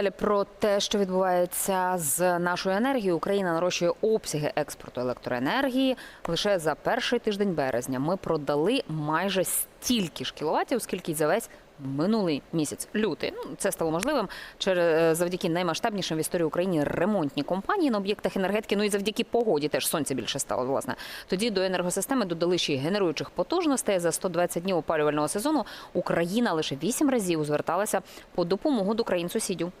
Далі про те, що відбувається з нашою енергією, Україна нарощує обсяги експорту електроенергії. Лише за перший тиждень березня ми продали майже стільки ж кіловатів, скільки за весь минулий місяць, лютий. Ну це стало можливим через завдяки наймасштабнішим в історії України ремонтні компанії на об'єктах енергетики. Ну і завдяки погоді теж сонця більше стало. Власне тоді до енергосистеми додали ще й генеруючих потужностей. За 120 днів опалювального сезону Україна лише 8 разів зверталася по допомогу до країн сусідів.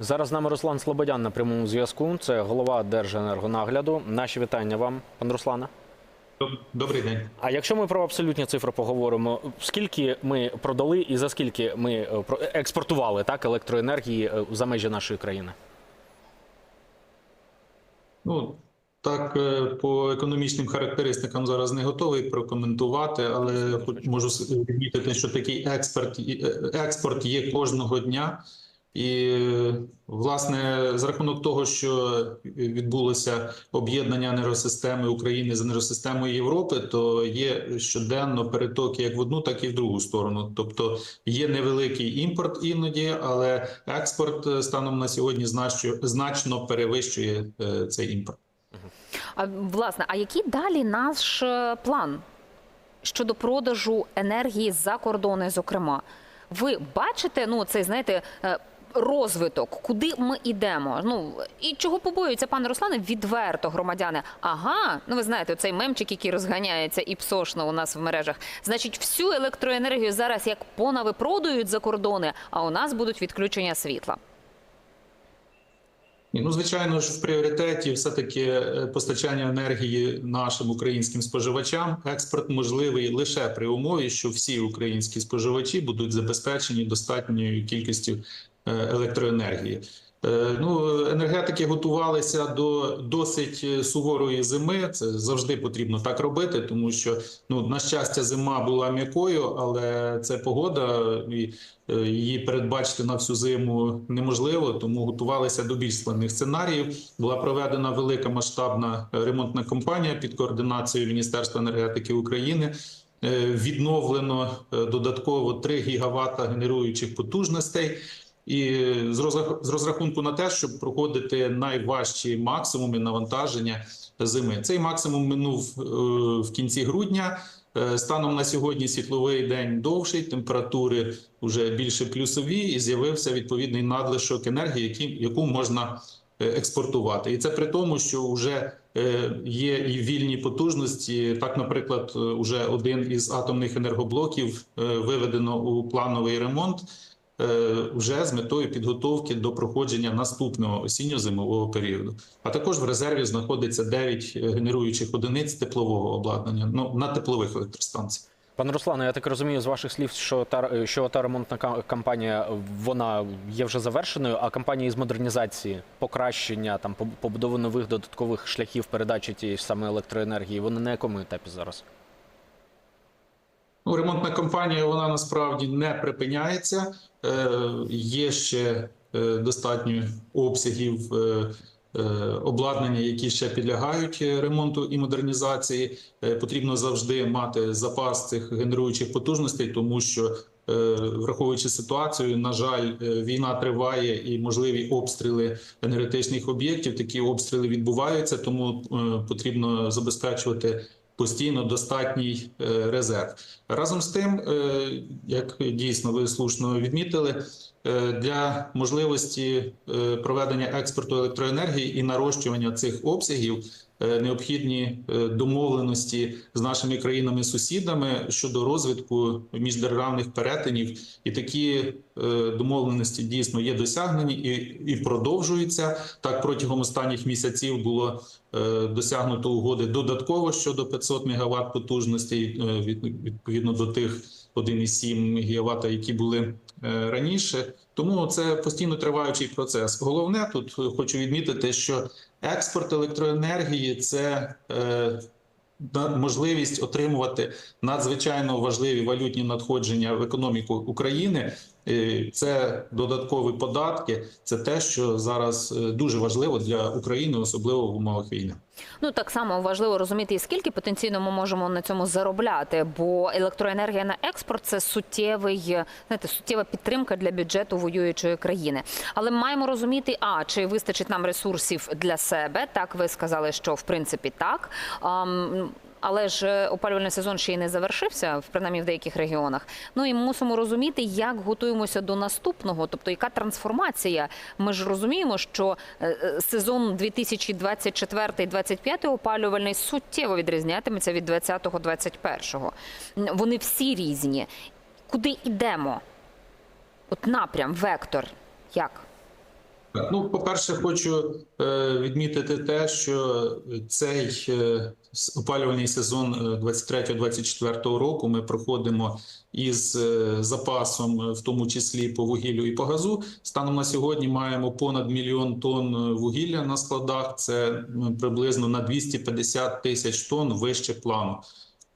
Зараз з нами Руслан Слободян на прямому зв'язку. Це голова Держенергонагляду. Наші вітання вам, пан Руслане. Добрий день. А якщо ми про абсолютні цифри поговоримо, скільки ми продали і за скільки ми е, про- експортували так електроенергії е, за межі нашої країни? Ну так е, по економічним характеристикам зараз не готовий прокоментувати, але хоч можу відмітити, що такий експорт е, експорт є кожного дня. І власне за рахунок того, що відбулося об'єднання енергосистеми України з енергосистемою Європи, то є щоденно перетоки як в одну, так і в другу сторону. Тобто є невеликий імпорт іноді, але експорт е, станом на сьогодні значно перевищує е, цей імпорт. А власне, а який далі наш е, план щодо продажу енергії за кордони? Зокрема, ви бачите, ну цей знаєте. Розвиток, куди ми йдемо? Ну і чого побоюються, пане Руслане, відверто громадяни. Ага, ну ви знаєте, цей мемчик, який розганяється і псошно у нас в мережах. Значить, всю електроенергію зараз як понавипродують за кордони, а у нас будуть відключення світла. Ну, звичайно ж, в пріоритеті все-таки е, постачання енергії нашим українським споживачам. Експорт можливий лише при умові, що всі українські споживачі будуть забезпечені достатньою кількістю електроенергії. Е, Ну, енергетики готувалися до досить е, суворої зими. Це завжди потрібно так робити, тому що ну на щастя, зима була м'якою, але це погода і е, її передбачити на всю зиму неможливо. Тому готувалися до більш складних сценаріїв. Була проведена велика масштабна е, ремонтна кампанія під координацією Міністерства енергетики України. Е, Відновлено е, додатково 3 гігавата генеруючих потужностей. І з розрах- з розрахунку на те, щоб проходити найважчі максимуми навантаження зими. Цей максимум минув е, в кінці грудня. Е, Станом на сьогодні світловий день довший, температури вже більше плюсові, і з'явився відповідний надлишок енергії, яку можна е, експортувати. І це при тому, що вже є і вільні потужності. Так, наприклад, уже один із атомних енергоблоків виведено у плановий ремонт вже з метою підготовки до проходження наступного осінньо-зимового періоду. А також в резерві знаходиться 9 генеруючих одиниць теплового обладнання ну, на теплових електростанціях. Пане Руслане, я так розумію з ваших слів, що та що та ремонтна ка- кампанія вона є вже завершеною, а кампанії з модернізації, покращення там поб- побудови нових додаткових шляхів передачі тієї саме електроенергії, вони на якому етапі зараз? Ну, ремонтна кампанія вона насправді не припиняється. Е, є ще е, достатньо обсягів е, е, обладнання, які ще підлягають ремонту і модернізації. Потрібно завжди мати запас цих генеруючих потужностей, тому що. Враховуючи ситуацію, на жаль, війна триває і можливі обстріли енергетичних об'єктів. Такі обстріли відбуваються, тому потрібно забезпечувати постійно достатній е, резерв. Разом з тим, е, як дійсно ви слушно відмітили, е, для можливості проведення експорту електроенергії і нарощування цих обсягів необхідні е, домовленості з нашими країнами-сусідами щодо розвитку міждержавних перетинів, і такі е, домовленості дійсно є досягнені і, і продовжуються. Так протягом останніх місяців було е, досягнуто угоди додатково щодо 500 МВт потужностей е, від- відповідно до тих 1,7 ГВт, які були е, раніше. Тому це постійно триваючий процес. Головне тут е, хочу відмітити, що експорт електроенергії це е, можливість отримувати надзвичайно важливі валютні надходження в економіку України. Е, Це додаткові податки. Це те, що зараз е, дуже важливо для України, особливо в умовах війни. Ну так само важливо розуміти, і скільки потенційно ми можемо на цьому заробляти, бо електроенергія на експорт це суттєвий, знаєте, суттєва підтримка для бюджету воюючої країни. Але ми маємо розуміти, а чи вистачить нам ресурсів для себе? Так ви сказали, що в принципі так. Але ж е, опалювальний сезон ще й не завершився, принаймні в деяких регіонах. Ну і мусимо розуміти, як готуємося до наступного, тобто яка трансформація. Ми ж розуміємо, що е, е, сезон 2024-2025 опалювальний суттєво відрізнятиметься від 20-21. Вони всі різні. Куди йдемо? От напрям, вектор. Як? Ну, по-перше, хочу е, відмітити те, що цей опалювальний сезон е, 23-24 року ми проходимо із е, запасом, е, в тому числі по вугіллю і по газу. Станом на сьогодні маємо понад мільйон тонн е, вугілля на складах. Це приблизно на 250 тисяч тонн вище плану.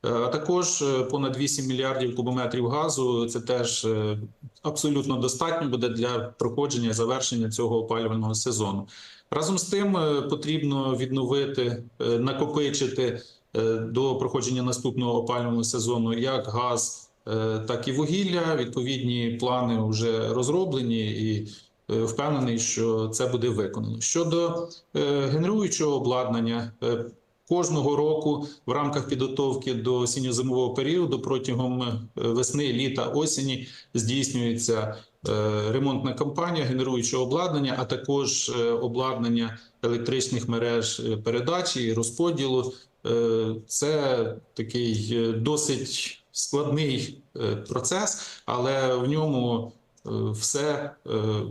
Е, А також е, понад 8 мільярдів кубометрів газу. Це теж е, абсолютно достатньо буде для проходження і завершення цього опалювального сезону. Разом з тим потрібно відновити, накопичити до проходження наступного опалювального сезону як газ, так і вугілля. Відповідні плани вже розроблені і. Впевнений, що це буде виконано. Щодо генеруючого обладнання, Кожного року в рамках підготовки до осінньо-зимового періоду протягом е, весни, літа, осені здійснюється е, ремонтна кампанія генеруючого обладнання, а також е, обладнання електричних мереж передачі і розподілу. Це такий досить складний процес, але в ньому все,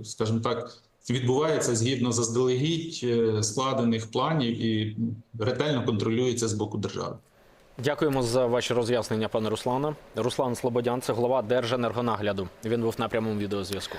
скажімо так, відбувається згідно заздалегідь е, складених планів і ретельно контролюється з боку держави. Дякуємо за ваші роз'яснення, пане Руслане. Руслан Слободян, це голова Держенергонагляду. Він був на прямому відеозв'язку.